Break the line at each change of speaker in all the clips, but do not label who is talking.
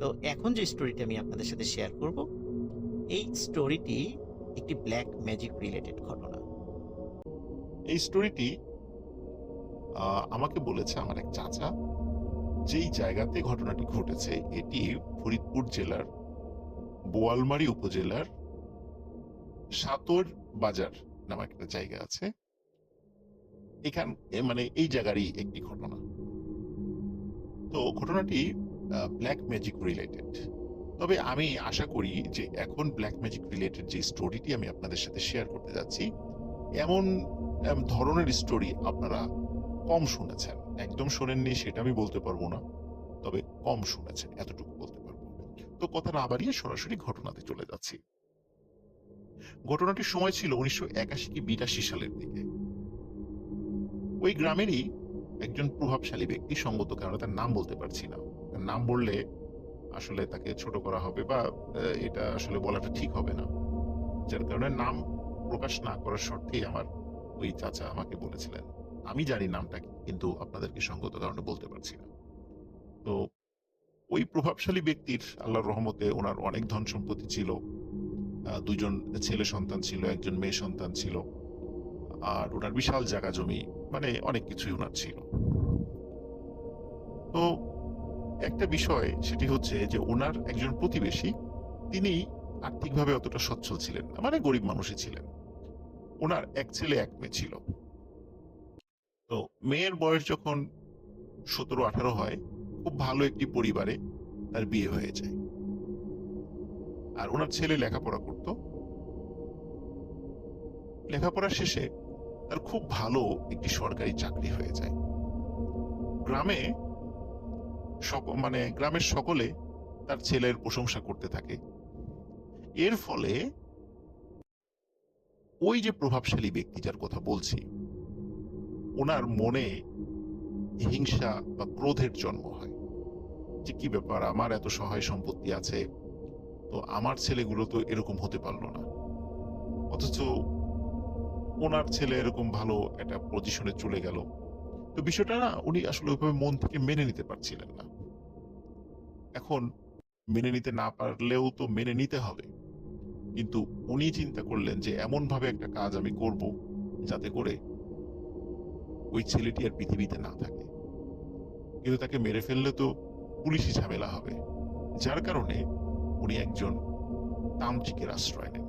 তো এখন যে স্টোরিটা আমি আপনাদের সাথে শেয়ার করব, এই স্টোরিটি একটি ব্ল্যাক ম্যাজিক রিলেটেড ঘটনা।
এই স্টোরিটি আমাকে বলেছে আমার এক চাচা, যেই জায়গাতে ঘটনাটি ঘটেছে, এটি ফরিদপুর জেলার বোয়ালমারী উপজেলার সাতর বাজার নামে একটা জায়গা আছে। এখান মানে এই জায়গারই একটি ঘটনা। তো ঘটনাটি ব্ল্যাক ম্যাজিক রিলেটেড তবে আমি আশা করি যে এখন ব্ল্যাক ম্যাজিক রিলেটেড যে স্টোরিটি আমি আপনাদের সাথে শেয়ার করতে যাচ্ছি, এমন ধরনের স্টোরি আপনারা কম শুনেছেন। একদম শোনেননি, সেটা আমি বলতে পারব না, তবে কম শুনেছেন, এতটুকু বলতে পারব। তো কথা না বাড়িয়ে সরাসরি ঘটনাতে চলে যাচ্ছি। ঘটনাটির সময় ছিল উনিশশো একাশি কি বিরাশি সালের দিকে। ওই গ্রামেরই একজন প্রভাবশালী ব্যক্তি, সঙ্গত কারণে তার নাম বলতে পারছি না। নাম বললে আসলে তাকে ছোট করা হবে বা এটা আসলে বলাটা ঠিক হবে না। যার কারণে নাম প্রকাশ না করার শর্তেই আমার ওই চাচা আমাকে বলেছিলেন। আমি জানি নামটা কিন্তু আপনাদেরকে সঙ্গত কারণে বলতে পারছি না। তো ওই প্রভাবশালী ব্যক্তির আল্লাহর রহমতে ওনার অনেক ধন সম্পত্তি ছিল। আহ, দুইজন ছেলে সন্তান ছিল একজন মেয়ে সন্তান ছিল। আর ওনার বিশাল জায়গা জমি মানে অনেক কিছুই ওনার ছিল। তো একটা বিষয় সেটি হচ্ছে যে ওনার একজন প্রতিবেশী, তিনি আর্থিকভাবে অতটা সচ্ছল ছিলেন না মানে গরিব মানুষই ছিলেন। ওনার এক ছেলে, এক মেয়ে ছিল। তো মেয়ের বয়স যখন সতেরো, আঠারো হয়, খুব ভালো একটি পরিবারে তার বিয়ে হয়ে যায়। আর ওনার ছেলে লেখাপড়া করত। লেখাপড়া শেষে তার খুব ভালো একটি সরকারি চাকরি হয়ে যায়। গ্রামে মানে গ্রামের সকলে তার ছেলের প্রশংসা করতে থাকে। এর ফলে ওই যে প্রভাবশালী ব্যক্তি যার কথা বলছি, ওনার মনে হিংসা বা ক্রোধের জন্ম হয়। যে কি ব্যাপার, আমার এত সহায় সম্পত্তি আছে, তো আমার ছেলেগুলো তো এরকম হতে পারল না। অথচ ওনার ছেলে এরকম ভালো একটা পজিশনে চলে গেল। তো বিষয়টা না উনি আসলে ওইভাবে মন থেকে মেনে নিতে পারছিলেন না। এখন মেনে নিতে না পারলেও তো মেনে নিতে হবে। কিন্তু উনি চিন্তা করলেন যে এমন ভাবে একটা কাজ আমি করব যাতে করে ওই ছেলেটি আর পৃথিবীতে না থাকে। কিন্তু তাকে মেরে ফেললে তো পুলিশি ঝামেলা হবে। যার কারণে উনি একজন তামচিকের আশ্রয় নেন।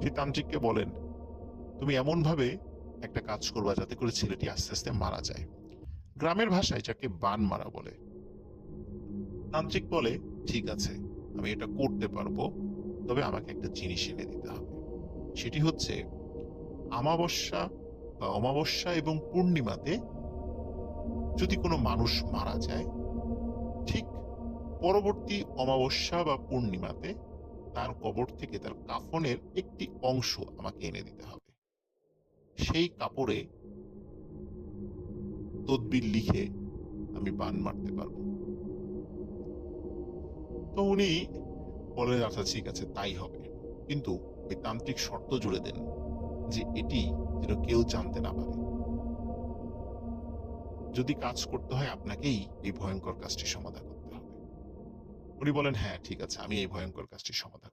সেই তামচিককে বলেন, তুমি এমন ভাবে একটা কাজ করবা যাতে করে ছেলেটি আস্তে আস্তে মারা যায়। গ্রামের ভাষায় যাকে বান মারা বলে। তান্ত্রিক বলে, ঠিক আছে, আমি এটা করতে পারব, তবে আমাকে একটা জিনিস এনে দিতে হবে। সেটি হচ্ছে, আমাবস্যা বা অমাবস্যা এবং পূর্ণিমাতে যদি কোনো মানুষ মারা যায়, ঠিক পরবর্তী অমাবস্যা বা পূর্ণিমাতে তার কবর থেকে তার কাফনের একটি অংশ আমাকে এনে দিতে হবে। সেই কাপড়ে তদবির লিখে আমি বান মারতে পারব। তো উনি বলে আচ্ছা ঠিক আছে, তাই হবে। কিন্তু ওই তান্ত্রিক শর্ত জুড়ে দেন যে এটি যেন কেউ জানতে না পারে। যদি কাজ করতে হয়, আপনাকেই এই ভয়ঙ্কর কাজটি সমাধান করতে হবে। উনি বলেন হ্যাঁ ঠিক আছে, আমি এই ভয়ঙ্কর কাজটি সমাধান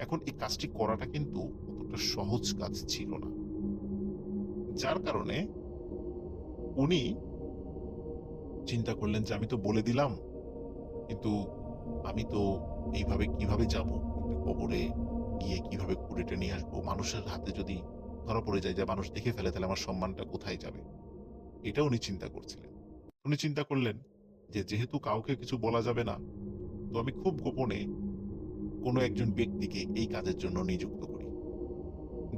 এখন এই কাজটি করাটা কিন্তু অতটা সহজ কাজ ছিল না। যার কারণে উনি চিন্তা করলেন যে, আমি তো বলে দিলাম, কিন্তু আমি তো এইভাবে কীভাবে যাব? কবরে গিয়ে কীভাবে কুড়েটে নিয়ে আসব? মানুষের হাতে যদি ধরা পড়ে যায় যে, মানুষ দেখে ফেলে, তাহলে আমার সম্মানটা কোথায় যাবে? এটা উনি চিন্তা করছিলেন। উনি চিন্তা করলেন যে, যেহেতু কাউকে কিছু বলা যাবে না, তো আমি খুব গোপনে কোনো একজন ব্যক্তিকে এই কাজের জন্য নিযুক্ত করি।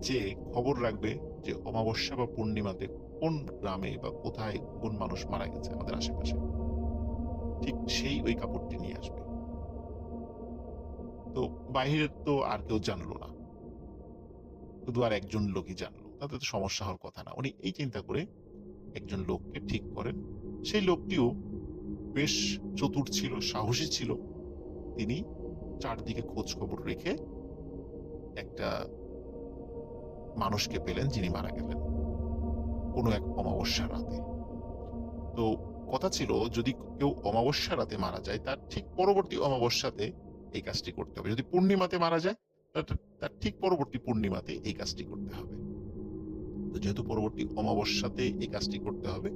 যে খবর রাখবে যে অমাবস্যা বা পূর্ণিমাতে কোন গ্রামে বা কোথায় কোন মানুষ মারা গেছে আমাদের আশেপাশে। ঠিক সেই ওই কাপড়টি নিয়ে আসবে। তো বাইরের তো আর কেউ জানলো না। শুধু আর একজন লোকই জানলো, তাতে তো সমস্যা হওয়ার কথা না। উনি এই চিন্তা করে একজন লোককে ঠিক করেন। সেই লোকটিও বেশ চতুর ছিল, সাহসী ছিল। তিনি চারদিকে খোঁজ খবর রেখে একটা মানুষকে পেলেন যিনি মারা গেলেন কোনো এক অমাবস্যার রাতে। তো কথা ছিল, যদি কেউ অমাবস্যা রাতে মারা যায়, তার ঠিক পরবর্তী অমাবস্যাতে এই কাজটি করতে হবে। যদি পূর্ণিমাতে মারা যায় তার ঠিক পরবর্তী পূর্ণিমাতে এই কাজটি করতে হবে। তো যেহেতু পরবর্তী অমাবস্যাতে এই কাজটি করতে হবে,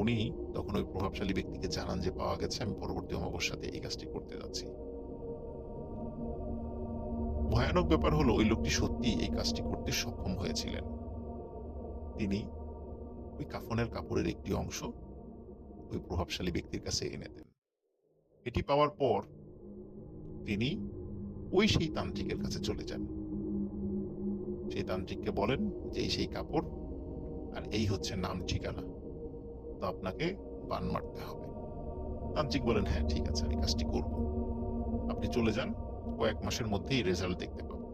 উনি তখন ওই প্রভাবশালী ব্যক্তিকে জানান যে পাওয়া গেছে, আমি পরবর্তী অমাবস্যাতে এই কাজটি করতে যাচ্ছি। ভয়ানক ব্যাপার হলো ওই লোকটি সত্যি এই কাজটি করতে সক্ষম হয়েছিলেন। তিনি ওই কাফনের কাপড়ের একটি অংশ ওই প্রভাবশালী ব্যক্তির কাছে এনে দেন। এটি পাওয়ার পর তিনি ওই সেই তান্ত্রিকের কাছে চলে যান। সেই তান্ত্রিককে বলেন যে, এই সেই কাপড় আর এই হচ্ছে নাম ঠিকানা। তো আপনাকে বান মারতে হবে। তান্ত্রিক বলেন হ্যাঁ ঠিক আছে, আমি কাজটি করব। আপনি চলে যান কয়েক মাসের মধ্যেই রেজাল্ট দেখতে পাবেন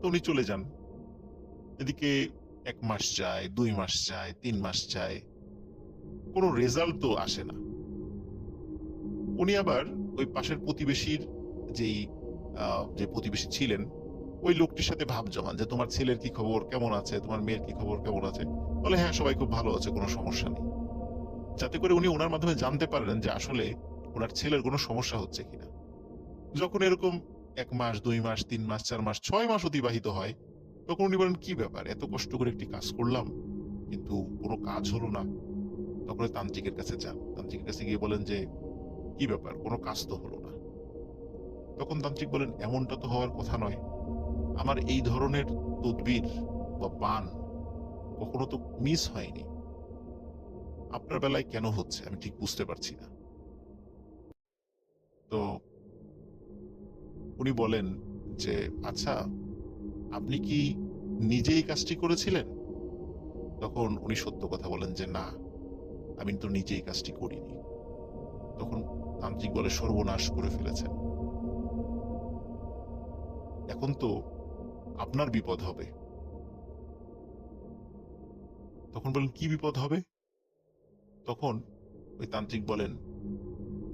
তো উনি চলে যান। এদিকে এক মাস যায়, দুই মাস যায়, তিন মাস যায়। কোনো রেজাল্ট তো আসে না। উনি আবার ওই পাশের প্রতিবেশীর যেই যে প্রতিবেশী ছিলেন, ওই লোকটির সাথে ভাব জমান যে তোমার ছেলের কি খবর, কেমন আছে? তোমার মেয়ের কি খবর, কেমন আছে? বলে হ্যাঁ সবাই খুব ভালো আছে, কোনো সমস্যা নেই। যাতে করে উনি ওনার মাধ্যমে জানতে পারলেন যে আসলে ওনার ছেলের কোনো সমস্যা হচ্ছে কিনা। যখন এরকম এক মাস, দুই মাস, তিন মাস, চার মাস, ছয় মাস অতিবাহিত হয়, তখন উনি বলেন, কি ব্যাপার? এত কষ্ট করে একটি কাজ করলাম, কিন্তু কোনো কাজ হলো না। তখন তান্ত্রিকের কাছে যান। তান্ত্রিকের কাছে গিয়ে বলেন যে, কি ব্যাপার? কোনো কাজ তো হলো না। তখন তান্ত্রিক বলেন, এমনটা তো হওয়ার কথা নয়। আমার এই ধরনের তদবির বা বান কখনো তো মিস হয়নি। আপনার বেলায় কেন হচ্ছে? আমি ঠিক বুঝতে পারছি না। তো উনি বলেন যে আচ্ছা আপনি কি নিজেই কাজটি করেছিলেন? তখন উনি সত্য কথা বলেন যে, না, আমি তো নিজেই কাজটি করিনি। তখন তান্ত্রিক বলে, সর্বনাশ করে ফেলেছেন। এখন তো আপনার বিপদ হবে। তখন বলেন, কি বিপদ হবে? তখন ওই তান্ত্রিক বলেন,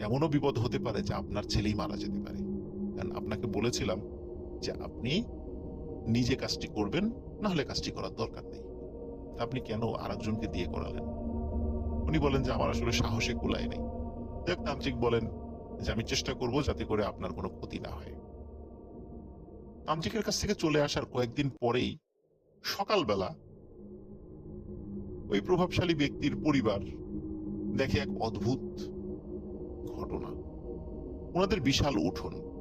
এমনও বিপদ হতে পারে যে আপনার ছেলেই মারা যেতে পারে। আপনাকে বলেছিলাম যে আপনি নিজে কাজটি করবেন, না হলে কাজটি করার দরকার নেই। আপনি কেন আরেকজনকে দিয়ে করালেন? উনি বলেন যে আমার আসলে সাহসে কুলায় নেই। তান্ত্রিক বলেন যে আমি চেষ্টা করব যাতে করে আপনার কোনো ক্ষতি না হয়। তান্ত্রিকের কাছ থেকে চলে আসার কয়েকদিন পরেই সকালবেলা ওই প্রভাবশালী ব্যক্তির পরিবার দেখে এক অদ্ভুত ঘটনা। ওনাদের বিশাল উঠোন।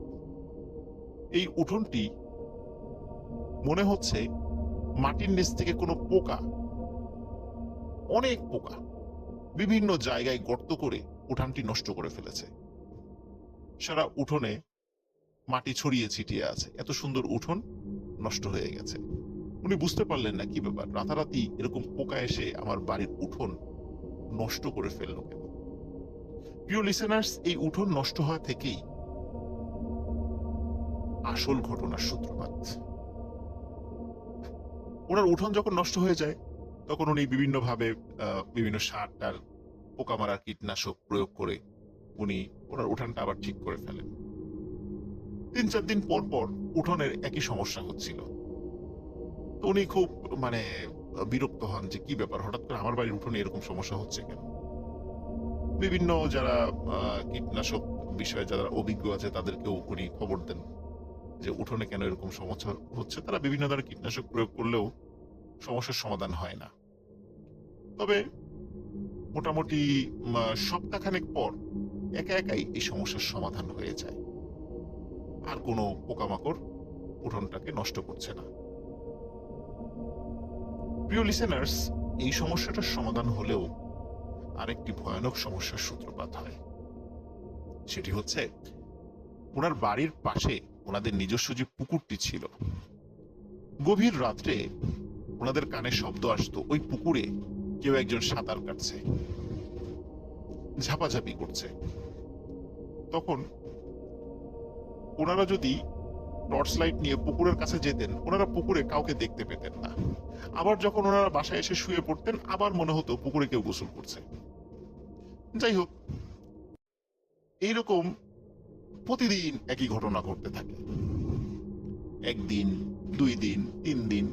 এই উঠোনটি মনে হচ্ছে মাটির নিচ থেকে কোনো পোকা, অনেক পোকা বিভিন্ন জায়গায় গর্ত করে উঠানটি নষ্ট করে ফেলেছে। সারা উঠোনে মাটি ছড়িয়ে ছিটিয়ে আছে। এত সুন্দর উঠোন নষ্ট হয়ে গেছে। উনি বুঝতে পারলেন না কি ব্যাপার। রাতারাতি এরকম পোকা এসে আমার বাড়ির উঠোন নষ্ট করে ফেলল কেন? প্রিয় লিসেনার্স এই উঠোন নষ্ট হওয়া থেকেই আসল ঘটনার সূত্রপাত। ওনার উঠোন যখন নষ্ট হয়ে যায়, তখন উনি বিভিন্ন ভাবে বিভিন্ন সার টার পোকা মারার কীটনাশক প্রয়োগ করে উনি ওনার উঠানটা আবার ঠিক করে ফেলেন। তিন চার দিন পর পর উঠোনের একই সমস্যা হচ্ছিল। তো উনি খুব মানে বিরক্ত হন যে কি ব্যাপার, হঠাৎ করে আমার বাড়ির উঠোনে এরকম সমস্যা হচ্ছে কেন? বিভিন্ন যারা কীটনাশক বিষয়ে যারা অভিজ্ঞ আছে, তাদেরকেও উনি খবর দেন। যে উঠোনে কেন এরকম সমস্যা হচ্ছে, তারা বিভিন্ন ধরনের কীটনাশক প্রয়োগ করলেও সমস্যার সমাধান হয় না। তবে মোটামুটি সপ্তাহখানেক পর একা একাই এই সমস্যার সমাধান হয়ে যায়। আর কোনো পোকামাকড় উঠোনটাকে নষ্ট করছে না। প্রিয় লিসেনার্স এই সমস্যাটার সমাধান হলেও আরেকটি ভয়ানক সমস্যার সূত্রপাত হয়। সেটি হচ্ছে, ওনার বাড়ির পাশে ওনাদের নিজস্ব যে পুকুরটি ছিল, গভীর রাত্রে ওনাদের কানে শব্দ আসতো, ওই পুকুরে কেউ একজন সাঁতার কাটছে, ঝাপাঝাপি করছে। তখন ওনারা যদি টর্চ লাইট নিয়ে পুকুরের কাছে যেতেন, ওনারা পুকুরে কাউকে দেখতে পেতেন না। আবার যখন ওনারা বাসায় এসে শুয়ে পড়তেন, আবার মনে হতো পুকুরে কেউ গোসল করছে। যাই হোক, এইরকম প্রতিদিন একই ঘটনা ঘটতে থাকে। একদিন, দুই দিন, তিন দিন।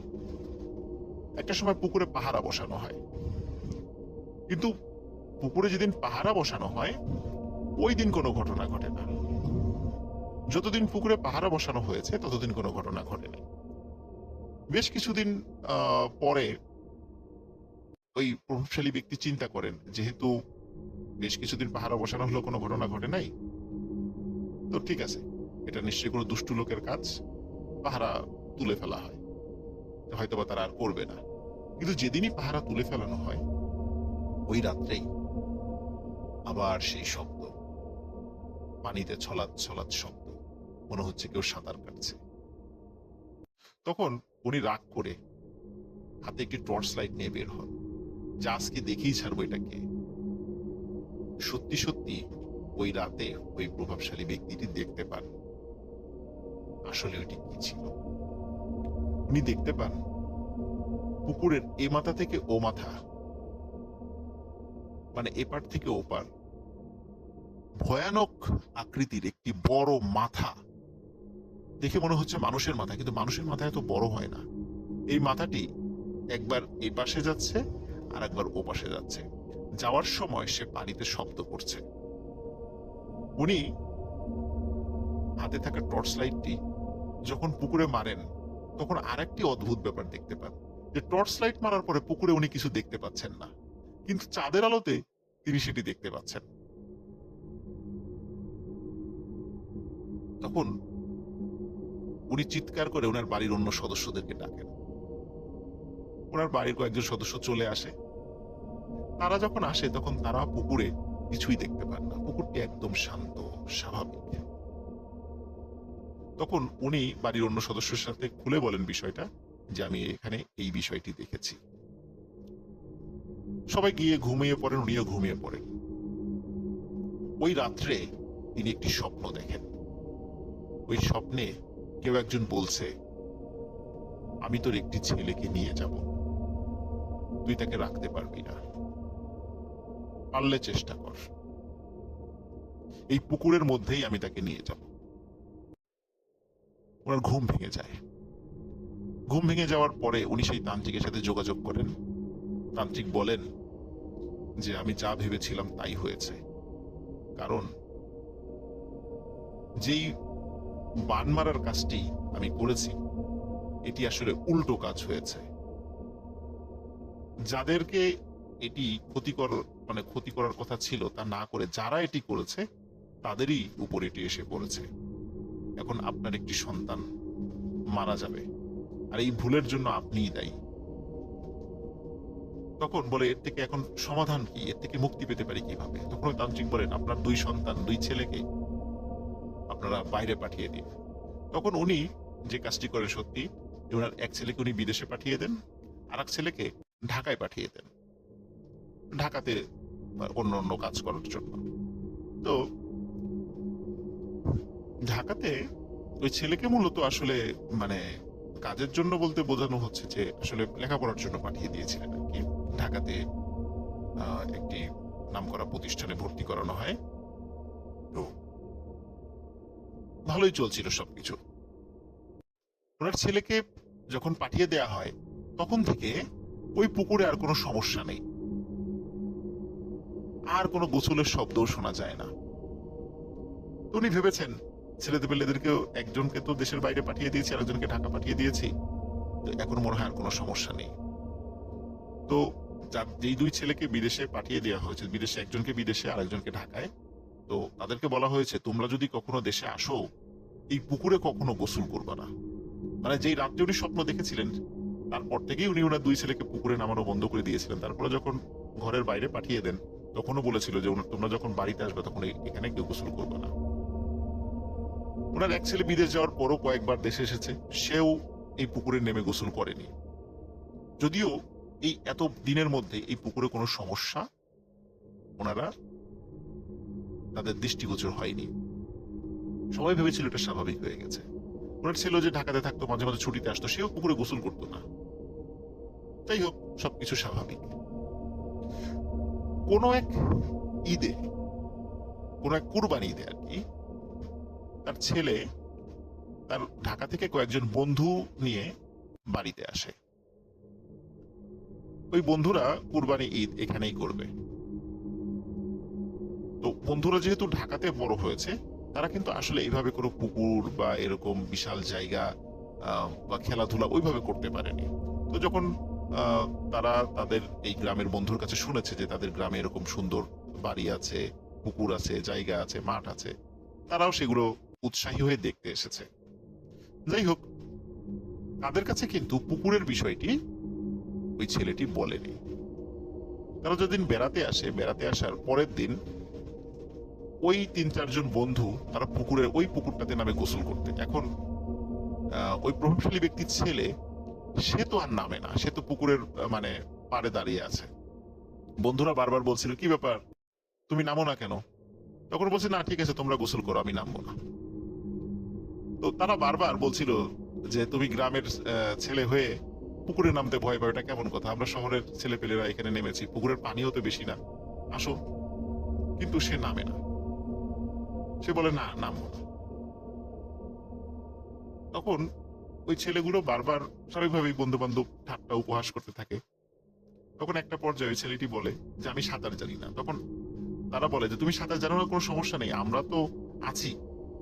একটা সময় পুকুরে পাহারা বসানো হয়। কিন্তু পুকুরে যেদিন পাহারা বসানো হয়, ওই দিন কোনো ঘটনা ঘটে না। যতদিন পুকুরে পাহারা বসানো হয়েছে, ততদিন কোনো ঘটনা ঘটেনি বেশ কিছুদিন পরে ওই প্রভাবশালী ব্যক্তি চিন্তা করেন, যেহেতু বেশ কিছুদিন পাহারা বসানো হলো কোনো ঘটনা ঘটে নাই তো ঠিক আছে, এটা নিশ্চয়ই কোনো দুষ্টু লোকের কাজ। পাহারা তুলে ফেলা হয়। হয়তোবা তারা আর করবে না। কিন্তু যেদিনই পাহারা তুলে ফেলানো হয়, ওই রাত্রেই আবার সেই শব্দ। পানিতে ছলাৎ ছলাৎ শব্দ। মনে হচ্ছে কেউ সাঁতার কাটছে। তখন উনি রাগ করে হাতে একটি টর্চ লাইট নিয়ে বের হন। যা আজকে দেখেই ছাড়বো এটাকে। সত্যি সত্যি ওই রাতে ওই প্রভাবশালী ব্যক্তিটি দেখতে পান। আসলে ওইটি কি ছিল? উনি দেখতে পান পুকুরের এ মাথা থেকে ও মাথা। মানে এপার থেকে ওপার। ভয়ানক আকৃতির একটি বড় মাথা। দেখে মনে হচ্ছে মানুষের মাথা, কিন্তু মানুষের মাথা এত বড় হয় না। এই মাথাটি একবার এ পাশে যাচ্ছে আর একবার ও পাশে যাচ্ছে। যাওয়ার সময় সে পানিতে শব্দ করছে। উনি হাতে থাকা টর্চ লাইটটি যখন পুকুরে মারেন, তখন আরেকটি অদ্ভুত ব্যাপার দেখতে পান যে টর্চ লাইট মারার পরে পুকুরে উনি কিছু দেখতে পাচ্ছেন না। কিন্তু চাঁদের আলোতে তিনি সেটি দেখতে পাচ্ছেন। তখন উনি চিৎকার করে ওনার বাড়ির অন্য সদস্যদেরকে ডাকেন। ওনার বাড়ির কয়েকজন সদস্য চলে আসে। তারা যখন আসে, তখন তারা পুকুরে কিছুই দেখতে পান না। পুকুরটি একদম শান্ত, স্বাভাবিক। তখন উনি বাড়ির অন্য সদস্যের সাথে খুলে বলেন বিষয়টা, যে আমি এখানে এই বিষয়টি দেখেছি। সবাই গিয়ে ঘুমিয়ে পড়েন, উনিও ঘুমিয়ে পড়েন। ওই রাত্রে তিনি একটি স্বপ্ন দেখেন। ওই স্বপ্নে কেউ একজন বলছে, আমি তোর একটি ছেলেকে নিয়ে যাব। তুই তাকে রাখতে পারবি না। পারলে চেষ্টা কর। এই পুকুরের মধ্যেই আমি তাকে নিয়ে যাব। ওনার ঘুম ভেঙে যায়। ঘুম ভেঙে যাওয়ার পরে উনি সেই তান্ত্রিকের সাথে যোগাযোগ করেন। তান্ত্রিক বলেন যে, আমি যা ভেবেছিলাম তাই হয়েছে। কারণ যেই বান মারার কাজটি আমি করেছি, এটি আসলে উল্টো কাজ হয়েছে। যাদেরকে এটি ক্ষতিকর মানে ক্ষতি করার কথা ছিল তা না করে যারা এটি করেছে, তাদেরই উপর এটি এসে পড়েছে। এখন আপনার একটি সন্তান মারা যাবে, আর এই ভুলের জন্য আপনিই দায়ী। তখন বলে, এর থেকে এখন সমাধান কি? এর থেকে মুক্তি পেতে পারি কীভাবে? তখন তান্ত্রিক বলেন, আপনার দুই সন্তান, দুই ছেলেকে আপনারা বাইরে পাঠিয়ে দিন। তখন উনি যে কাজটি করে সত্যি ওনার এক ছেলেকে উনি বিদেশে পাঠিয়ে দেন আর এক ছেলেকে ঢাকায় পাঠিয়ে দেন। ঢাকাতে অন্য অন্য কাজ করার জন্য। তো ঢাকাতে ওই ছেলেকে মূলত আসলে মানে কাজের জন্য বলতে বোঝানো হচ্ছে যে আসলে লেখাপড়ার জন্য পাঠিয়ে দিয়েছিলেন আর কি। ঢাকাতে একটি নামকরা প্রতিষ্ঠানে ভর্তি করানো হয়। তো ভালোই চলছিল সবকিছু। ওনার ছেলেকে যখন পাঠিয়ে দেয়া হয়, তখন থেকে ওই পুকুরে আর কোনো সমস্যা নেই। আর কোনো গোসলের শব্দও শোনা যায় না। উনি ভেবেছেন, ছেলেদের পেলেদেরকেও একজনকে তো দেশের বাইরে পাঠিয়ে দিয়েছি, আরেকজনকে ঢাকা পাঠিয়ে দিয়েছি। তো এখন মনে হয় আর কোনো সমস্যা নেই। তো যেই দুই ছেলেকে বিদেশে পাঠিয়ে দেওয়া হয়েছে, বিদেশে একজনকে বিদেশে, আরেকজনকে ঢাকায়, তো তাদেরকে বলা হয়েছে, তোমরা যদি কখনো দেশে আসো, এই পুকুরে কখনো গোসল করবে না। মানে যেই রাত্রে উনি স্বপ্ন দেখেছিলেন, তারপর থেকেই উনি ওনার দুই ছেলেকে পুকুরে নামানো বন্ধ করে দিয়েছিলেন। তারপরে যখন ঘরের বাইরে পাঠিয়ে দেন তখনও বলেছিল যে তোমরা যখন বাড়িতে আসবে তখন এখানে কেউ গোসল করবে না। ওনার এক ছেলে বিদেশ যাওয়ার পরও কয়েকবার দেশে এসেছে, সেও এই পুকুরে নেমে গোসল করেনি। যদিও এই এত দিনের মধ্যে এই পুকুরে কোনো সমস্যা ওনারা তাদের দৃষ্টিগোচর হয়নি। সবাই ভেবেছিল এটা স্বাভাবিক হয়ে গেছে। ওনার ছেলে যে ঢাকাতে থাকতো, মাঝে মাঝে ছুটিতে আসতো, সেও পুকুরে গোসল করতো না। যাই হোক, সবকিছু স্বাভাবিক। কোন এক ঈদে, কোন এক কুরবানি ঈদে আর কি, তার ছেলে তার ঢাকা থেকে কয়েকজন বন্ধু নিয়ে বাড়িতে আসে। ওই বন্ধুরা কুরবানি ঈদ এখানেই করবে। তো বন্ধুরা যেহেতু ঢাকাতে বড় হয়েছে, তারা কিন্তু আসলে এইভাবে কোনো পুকুর বা এরকম বিশাল জায়গা বা খেলাধুলা ওইভাবে করতে পারেনি। তো যখন তারা তাদের এই গ্রামের বন্ধুর কাছে শুনেছে যে তাদের গ্রামে এরকম সুন্দর বাড়ি আছে, পুকুর আছে, জায়গা আছে, মাঠ আছে। তারাও সেগুলো উৎসাহী হয়ে দেখতে এসেছে। যাই হোক, তাদের কাছে কিন্তু পুকুরের বিষয়টি ওই ছেলেটি বলেনি। তারা যেদিন বেড়াতে আসে, বেড়াতে আসার পরের দিন ওই তিন, চারজন বন্ধু তারা পুকুরের ওই পুকুরটাতে নামে গোসল করতে। এখন ওই প্রভাবশালী ব্যক্তির ছেলে সে তো আর নামে না, সে তো পুকুরের মানে পাড়ে দাঁড়িয়ে আছে। বন্ধুরা বারবার বলছিল, কি ব্যাপার? তুমি নামো না কেন? তখন বলছে, না, ঠিক আছে, তোমরা গোসল করো, আমি নামবো না। তো তারা বারবার বলছিল যে, তুমি গ্রামের ছেলে হয়ে পুকুরে নামতে ভয় পাও, এটা কেমন কথা? আমরা শহরের ছেলেপেলেরা এখানে নেমেছি, পুকুরের পানিও তো বেশি না। আসো। কিন্তু সে নামে না। সে বলে, না, নামবো না। তখন ওই ছেলেগুলো বারবার স্বাভাবিকভাবেই বন্ধু বান্ধব ঠাট্টা উপহাস করতে থাকে। তখন একটা পর্যায়ে ছেলেটি বলে যে, আমি সাঁতার জানি না। তখন তারা বলে যে, তুমি সাঁতার জানো না, কোনো সমস্যা নেই। আমরা তো আছি।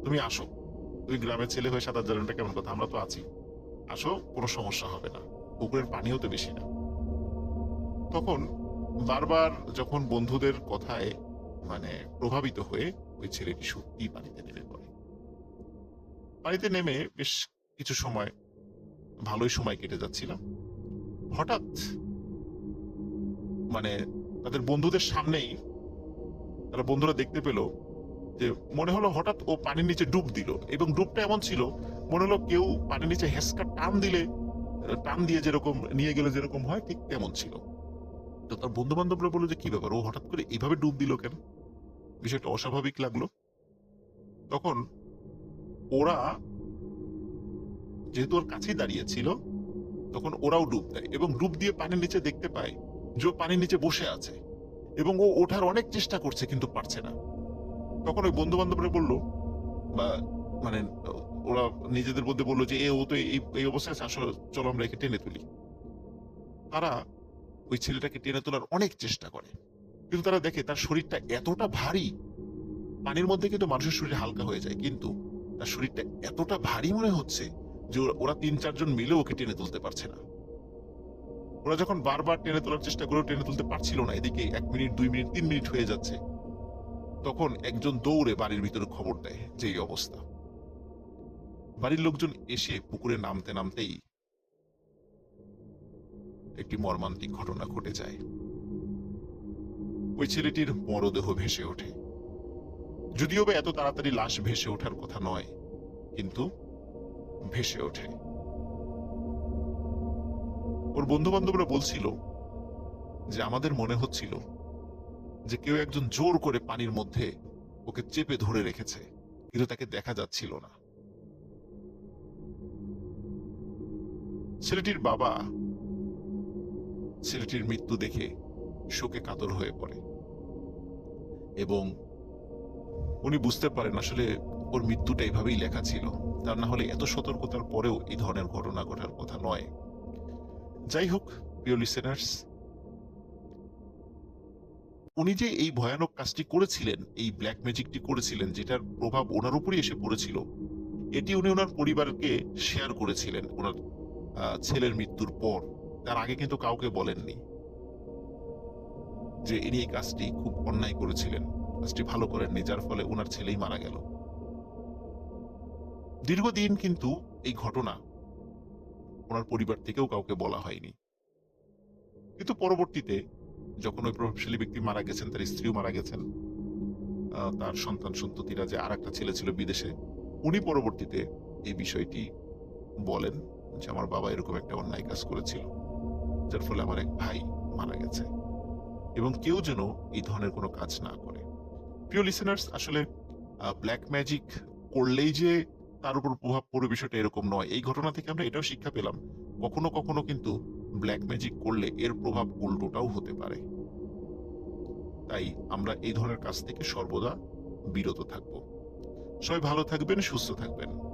তুমি আসো। তুমি গ্রামের ছেলে হয়ে সাঁতার জানোটা কেমন কথা? আমরা তো আছি। আসো, কোনো সমস্যা হবে না। পুকুরের পানিও তো বেশি না। তখন বারবার যখন বন্ধুদের কথায় মানে প্রভাবিত হয়ে ওই ছেলেটি সত্যি পানিতে নেমে পড়ে। পানিতে নেমে বেশ কিছু সময়, ভালোই সময় কেটে যাচ্ছিলাম। হঠাৎ মানে তাদের বন্ধুদের সামনেই তারা বন্ধুরা দেখতে পেল যে মনে হলো হঠাৎ ও পানির নিচে ডুব দিল এবং ডুবটা এমন ছিল, মনে হলো কেউ পানির নিচে হেসকা টান দিলে, টান দিয়ে যেরকম, নিয়ে গেলে যেরকম হয়, ঠিক তেমন ছিল। তো তার বন্ধু বান্ধবরা বলল যে, কি ব্যাপার? ও হঠাৎ করে এইভাবে ডুব দিল কেন? বিষয়টা অস্বাভাবিক লাগল। তখন ওরা যেহেতু ওর কাছেই দাঁড়িয়ে ছিল, তখন ওরাও ডুব দেয় এবং ডুব দিয়ে পানির নিচে দেখতে পায় যে পানির নিচে বসে আছে এবং ও ওঠার অনেক চেষ্টা করছে কিন্তু পারছে না। তখন ওই বন্ধু বান্ধবরা বলল, বা মানে ওরা নিজেদের মধ্যে বলল যে, এ, ও তো এই এই অবস্থায় আছে, আসলে চলো আমরা একে টেনে তুলি। তারা ওই ছেলেটাকে টেনে তোলার অনেক চেষ্টা করে, কিন্তু তারা দেখে তার শরীরটা এতটা ভারী, পানির মধ্যে কিন্তু মানুষের শরীর হালকা হয়ে যায়, কিন্তু তার শরীরটা এতটা ভারী মনে হচ্ছে যে ওরা- তিন, চারজন মিলে ওকে টেনে তুলতে পারছে না। ওরা যখন বারবার টেনে তোলার চেষ্টা করে টেনে তুলতে পারছিল না, এদিকে এক মিনিট, দুই মিনিট, তিন মিনিট হয়ে যাচ্ছে। তখন একজন দৌড়ে বাড়ির ভিতরে খবর দেয় যে এই অবস্থা। বাড়ির লোকজন এসে পুকুরে নামতে নামতেই একটি মর্মান্তিক ঘটনা ঘটে যায়। ওই ছেলেটির মরদেহ ভেসে ওঠে। যদিও বা এত তাড়াতাড়ি লাশ ভেসে ওঠার কথা নয়, কিন্তু ভেসে ওঠে। ওর বন্ধু বান্ধবরা বলছিল যে আমাদের মনে হচ্ছিল যে কেউ একজন জোর করে পানির মধ্যে ওকে চেপে ধরে রেখেছে, কিন্তু তাকে দেখা যাচ্ছিল না। ছেলেটির বাবা ছেলেটির মৃত্যু দেখে শোকে কাতর হয়ে পড়ে এবং উনি বুঝতে পারেন আসলে ওর মৃত্যুটা এইভাবেই লেখা ছিল। তার না হলে এত সতর্কতার পরেও এই ধরনের ঘটনা ঘটার কথা নয়। যাই হোক, প্রিয় লিসেনার্স উনি যে এই ভয়ানক কাজটি করেছিলেন, এই ব্ল্যাক ম্যাজিকটি করেছিলেন, যেটার প্রভাব ওনার উপরই এসে পড়েছিল, এটি উনি ওনার পরিবারকে শেয়ার করেছিলেন, ওনার ছেলের মৃত্যুর পর। তার আগে কিন্তু কাউকে বলেননি যে, ইনি এই কাজটি খুব অন্যায় করেছিলেন, কাজটি ভালো করেননি, যার ফলে ওনার ছেলেই মারা গেল। দীর্ঘদিন কিন্তু এই ঘটনা ওনার পরিবার থেকেও কাউকে বলা হয়নি। কিন্তু পরবর্তীতে যখন ওই প্রভাবশালী ব্যক্তি মারা গেছেন, তার স্ত্রীও মারা গেছেন তার সন্তান সন্ততিরা যে আর একটা ছেলে ছিল বিদেশে, উনি পরবর্তীতে এই বিষয়টি বলেন যে, আমার বাবা এরকম একটা অন্যায় কাজ করেছিল, যার ফলে আমার এক ভাই মারা গেছে। এবং কেউ যেন এই ধরনের কোনো কাজ না করে। প্রিয় লিসেনার্স আসলে ব্ল্যাক ম্যাজিক করলেই যে তার উপর প্রভাব পড়ে বিষয়টা এরকম নয়। এই ঘটনা থেকে আমরা এটাও শিক্ষা পেলাম, কখনো কখনো কিন্তু ব্ল্যাক ম্যাজিক করলে এর প্রভাব উল্টোটাও হতে পারে। তাই আমরা এই ধরনের কাজ থেকে সর্বদা বিরত থাকব। সবাই ভালো থাকবেন, সুস্থ থাকবেন।